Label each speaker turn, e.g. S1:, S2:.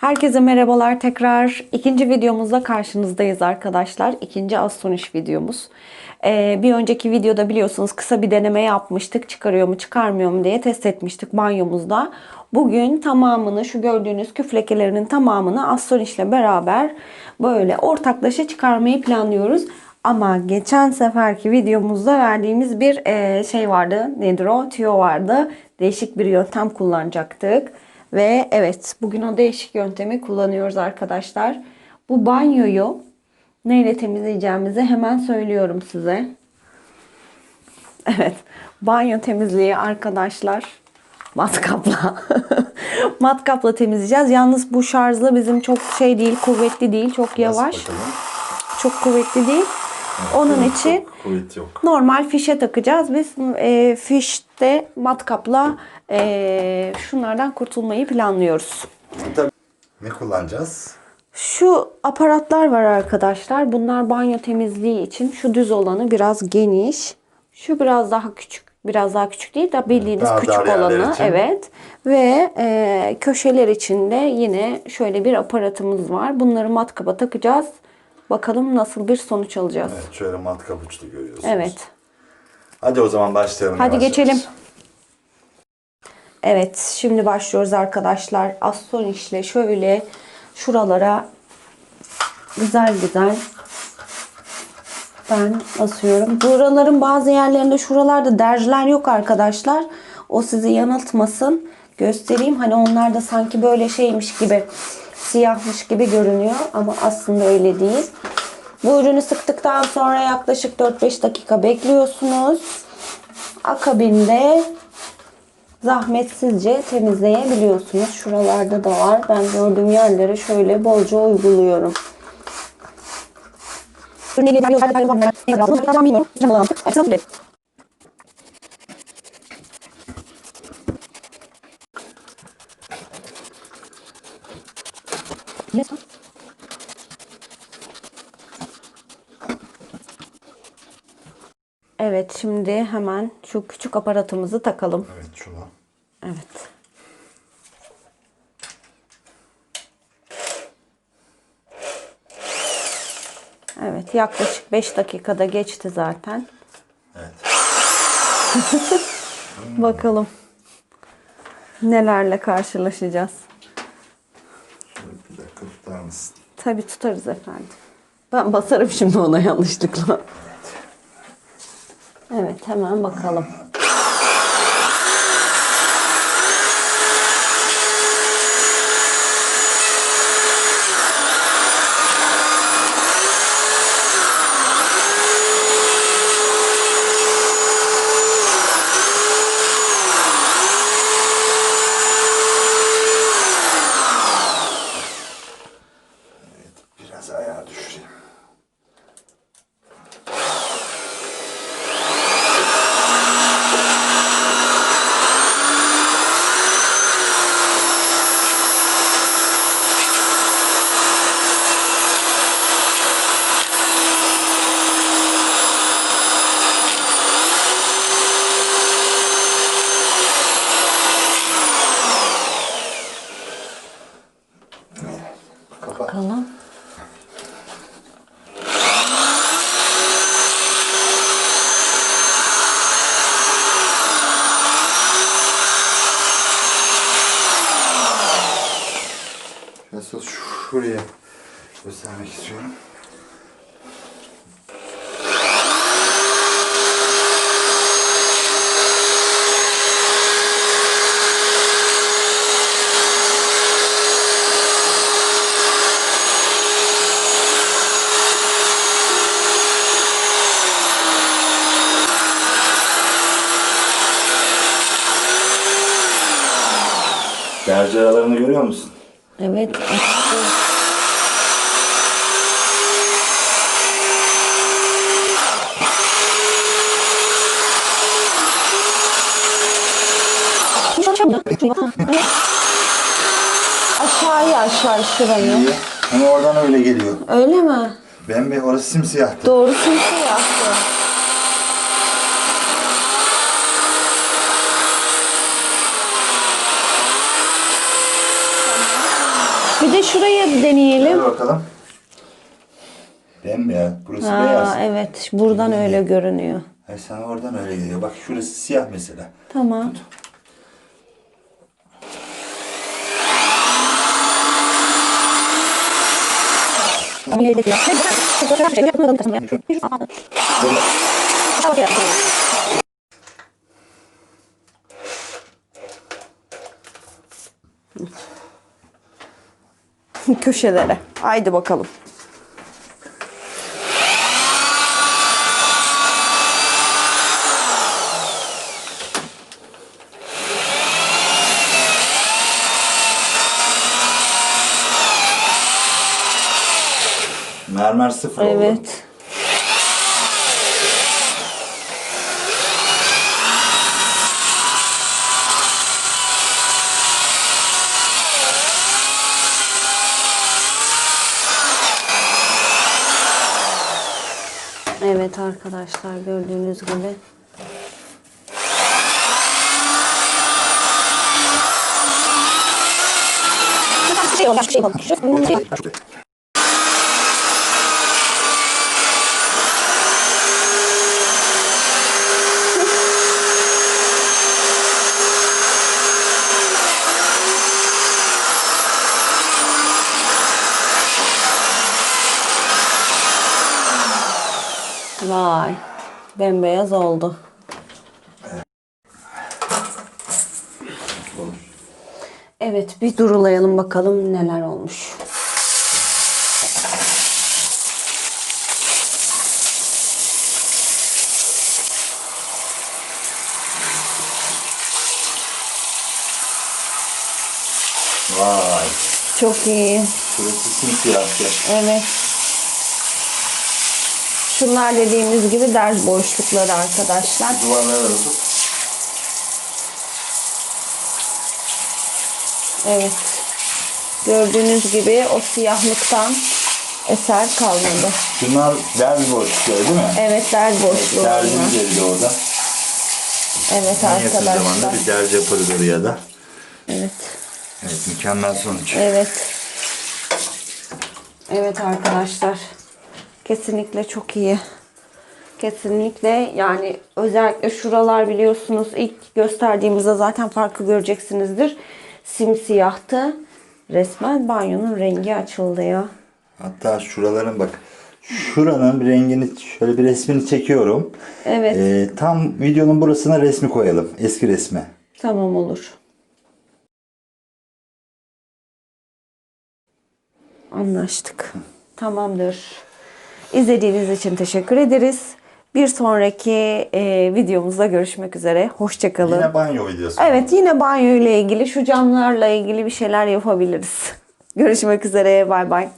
S1: Herkese merhabalar tekrar. ikinci videomuzda karşınızdayız arkadaşlar. İkinci astoniş videomuz. Ee, bir önceki videoda biliyorsunuz kısa bir deneme yapmıştık. Çıkarıyor mu çıkarmıyor mu diye test etmiştik banyomuzda. Bugün tamamını şu gördüğünüz küf lekelerinin tamamını astoniş ile beraber böyle ortaklaşa çıkarmayı planlıyoruz. Ama geçen seferki videomuzda verdiğimiz bir e, şey vardı. Nedir o? Tüyo vardı. Değişik bir yöntem kullanacaktık. Ve evet bugün o değişik yöntemi kullanıyoruz arkadaşlar. Bu banyoyu neyle temizleyeceğimizi hemen söylüyorum size. Evet banyo temizliği arkadaşlar matkapla matkapla temizleyeceğiz. Yalnız bu şarjlı bizim çok şey değil kuvvetli değil çok yavaş. Çok kuvvetli değil. Onun için
S2: yok, Kuvvet yok.
S1: normal fişe takacağız. Biz e, fişte matkapla e, şunlardan kurtulmayı planlıyoruz.
S2: Tabii. Ne kullanacağız?
S1: Şu aparatlar var arkadaşlar. Bunlar banyo temizliği için. Şu düz olanı biraz geniş. Şu biraz daha küçük. Biraz daha küçük değil de bildiğiniz
S2: Daha
S1: küçük olanı.
S2: için.
S1: Evet. Ve e, köşeler için de yine şöyle bir aparatımız var. Bunları matkaba takacağız. Bakalım nasıl bir sonuç alacağız.
S2: Evet şöyle matkap uçlu görüyorsunuz.
S1: Evet.
S2: Hadi o zaman başlayalım.
S1: Hadi
S2: yavaş
S1: geçelim.
S2: yavaş.
S1: Evet, şimdi başlıyoruz arkadaşlar. Aston işle şöyle şuralara güzel güzel ben asıyorum. Buraların bazı yerlerinde şuralarda derciler yok arkadaşlar. O sizi yanıltmasın. Göstereyim. Hani onlar da sanki böyle şeymiş gibi siyahmış gibi görünüyor ama aslında öyle değil. Bu ürünü sıktıktan sonra yaklaşık 4-5 dakika bekliyorsunuz. Akabinde zahmetsizce temizleyebiliyorsunuz. Şuralarda da var. Ben gördüğüm yerlere şöyle bolca uyguluyorum. Evet şimdi hemen şu küçük aparatımızı takalım.
S2: Evet şuna.
S1: Evet. Evet yaklaşık 5 dakikada geçti zaten.
S2: Evet.
S1: Bakalım nelerle karşılaşacağız.
S2: Şöyle bir dakika tutar mısın?
S1: Tabi tutarız efendim. Ben basarım şimdi ona yanlışlıkla. Evet hemen bakalım.
S2: Şuraya göstermek istiyorum. Derece aralarını görüyor musun?
S1: Evet. Aşağıya aşağı şurayı.
S2: İyi. Ama oradan öyle geliyor.
S1: Öyle mi?
S2: Ben bir orası simsiyahtı.
S1: Doğru simsiyahtı. Bir de şuraya deneyelim.
S2: Hadi bakalım. Bembeyaz. Burası
S1: Ha,
S2: beyaz.
S1: evet. Buradan öyle görünüyor.
S2: Ay sana oradan öyle geliyor. Bak şurası siyah mesela.
S1: Tamam. Köşelere. Haydi bakalım.
S2: Mermer sıfır oldu.
S1: Evet. Evet arkadaşlar gördüğünüz gibi. Vay. Bembeyaz oldu. Evet bir durulayalım bakalım neler olmuş.
S2: Vay.
S1: Çok iyi.
S2: Şurası simsiyah.
S1: Evet. Şunlar dediğimiz gibi ders boşlukları arkadaşlar.
S2: Duvarlara da tut.
S1: Evet. Gördüğünüz gibi o siyahlıktan eser kalmadı.
S2: Şunlar derbi boşlukları değil mi?
S1: Evet ders boşluğu
S2: Derzimiz
S1: onlar.
S2: yerinde orada.
S1: Evet
S2: En yakın zamanda
S1: arkadaşlar.
S2: bir derz yaparız oraya da.
S1: Evet.
S2: Evet mükemmel sonuç.
S1: Evet. Evet arkadaşlar. Kesinlikle çok iyi. Kesinlikle yani özellikle şuralar biliyorsunuz ilk gösterdiğimizde zaten farkı göreceksinizdir. Simsiyahtı. Resmen banyonun rengi açıldı ya.
S2: Hatta şuraların bak. Şuranın bir rengini şöyle bir resmini çekiyorum.
S1: Evet.
S2: Ee, tam videonun burasına resmi koyalım. Eski resmi.
S1: Tamam olur. Anlaştık. Tamamdır. İzlediğiniz için teşekkür ederiz. Bir sonraki e, videomuzda görüşmek üzere. Hoşçakalın.
S2: Yine banyo videosu.
S1: Evet yine banyo ile ilgili şu camlarla ilgili bir şeyler yapabiliriz. Görüşmek üzere. Bay bay.